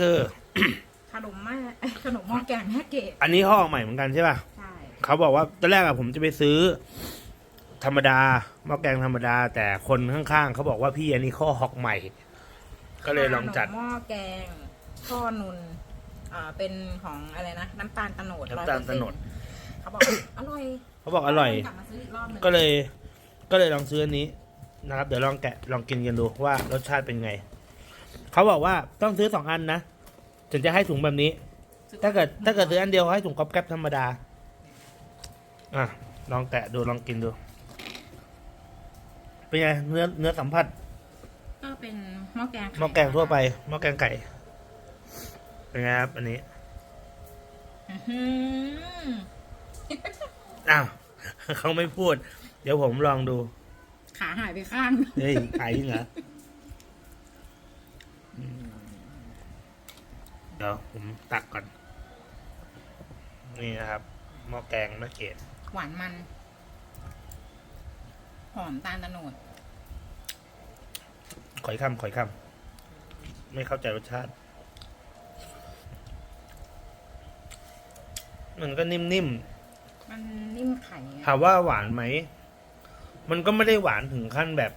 คือขนมแม่ขนมหม้อแกงแม่เกดอันนี้เขาออกใหม่เหมือนกันใช่ป่ะใช่เขาบอกว่าตอนแรกอะผมจะไปซื้อ ธรรมดาหม้อแกงธรรมดา แต่คนข้างๆเขาบอกว่าพี่อันนี้ข้อฮอกใหม่ ก็เลยลองจัดขนมหม้อแกงพ่อนุนอ่าเป็นของอะไรนะน้ำตาลตะโนดน้ำตาลตะโนด100%เขาบอกอร่อยเขาบอกอร่อย กลับมาซื้ออีกรอบหนึงก็เลย ก็เลยลองซื้ออันนี้นะครับ เดี๋ยวลองแกะลองกินกันดูว่ารสชาติเป็นไง เขาบอกว่าต้องซื้อสองอันนะ ถึงจะให้ถุงแบบนี้ ถ้าเกิด ถ้าเกิดซื้ออันเดียวเขาให้ถุงก๊อบแก๊บธรรมดา อะ ลองแกะดูลองกินดู เป็นไงเนื้อเนื้อสัมผัสก็เป็นหม้อแกงไข่หม้อแกงทั่วไปหม้อแกงไก่ เป็นไงครับ อันนี้อื้อหืออ้าวเขาไม่พูด เดี๋ยวผมลองดู ขาหายไปข้าง เฮ้ยขายจริงเหรออืมเดี๋ยวผมตักก่อน นี่นะครับหม้อแกงมะเกดหวานมัน หอมตาลตะโนดขอยคำขอยคำไม่เข้าใจรสชาติ มันก็นิ่มมันนิ่มไข่ๆอะถามว่าหวานไหม มันก็ไม่ได้หวานถึงขั้นแบบ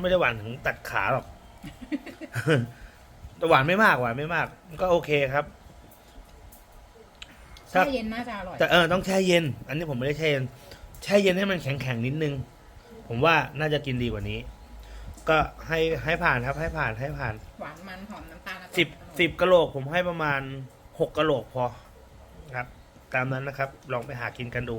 ไม่ได้หวานถึงตัดขาหรอก แต่หวานไม่มากหวานไม่มาก ก็โอเคครับแช่เย็นน่าจะอร่อย แต่เออต้องแช่เย็น อันนี้ผมไม่ได้แช่เย็น แช่เย็นให้มันแข็งแข็งๆนิดนึง ผมว่าน่าจะกินดีกว่านี้ ก็ให้ให้ผ่านครับ ให้ผ่านให้ผ่าน หวานมันหอมน้ำตาลตะโนดสิบสิบกะโหลกผมให้ประมาณหกกะโหลกพอครับ ตามนั้นนะครับ ลองไปหากินกันดู